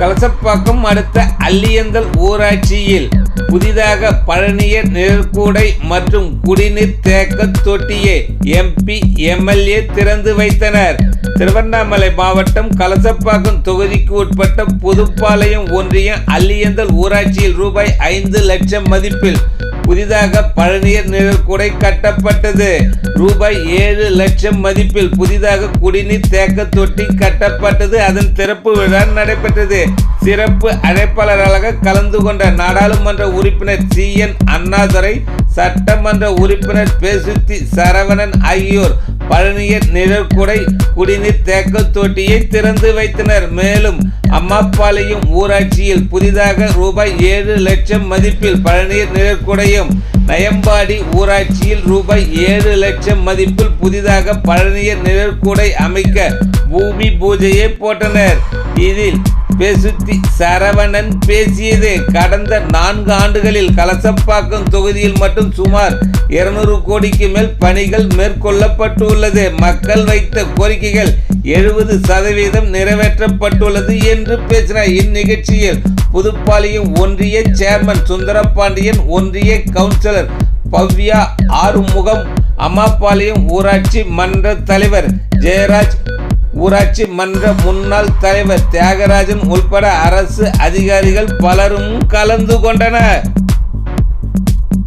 கலசப்பாக்கம் அடுத்த அல்லியந்தல் ஊராட்சியில் புதிதாக பழனியர் நிழற்கூடை மற்றும் குடிநீர் தேக்க தொட்டியை எம்பி எம்எல்ஏ திறந்து வைத்தனர். திருவண்ணாமலை மாவட்டம் கலசப்பாக்கம் தொகுதிக்கு உட்பட்ட புதுப்பாளையம் ஒன்றியம் அல்லியந்தல் ஊராட்சியில் ரூபாய் ஐந்து லட்சம் மதிப்பில் புதிதாக பழநீர் நிழற்குடை கட்டப்பட்டது. ரூபாய் ஏழு லட்சம் மதிப்பில் புதிதாக குடிநீர் தேக்க தொட்டி கட்டப்பட்டது. அதன் திறப்பு விழா நடைபெற்றது. சிறப்பு அழைப்பாளராக கலந்து கொண்ட நாடாளுமன்ற உறுப்பினர் சி. என். அண்ணாதுரை சட்டமன்ற உறுப்பினர் பேசுத்தி சரவணன் ஆகியோர் பழனியர் நிழற்குடை குடிநீர் தேக்க தொட்டியை திறந்து வைத்தனர். மேலும் அம்மாப்பாளையம் ஊராட்சியில் புதிதாக ரூபாய் ஏழு லட்சம் மதிப்பில் பழனியர் நிழற்குடையும் நயம்பாடி ஊராட்சியில் ரூபாய் ஏழு லட்சம் மதிப்பில் புதிதாக பழனியர் நிழற்குடை அமைக்க பூமி பூஜையை போட்டனர். இதில் பெசுத்தி சரவணன் பேசியது கடந்த நான்கு ஆண்டுகளில் கலசப்பாக்கம் தொகுதியில் மட்டும் சுமார் இருநூறு கோடிக்கு மேல் பணிகள் மேற்கொள்ளப்பட்டுள்ளது. மக்கள் வைத்த கோரிக்கைகள் எழுபது சதவீதம் நிறைவேற்றப்பட்டுள்ளது என்று பேசினார். இந்நிகழ்ச்சியில் புதுப்பாளையம் ஒன்றிய சேர்மன் சுந்தரபாண்டியன் ஒன்றிய கவுன்சிலர் பவ்யா ஆறுமுகம் அம்மாபாளையம் ஊராட்சி மன்ற தலைவர் ஜெயராஜ் ஊராட்சி மன்ற முன்னாள் தலைவர் தியாகராஜன் உள்பட அரசு அதிகாரிகள் பலரும் கலந்து கொண்டனர்.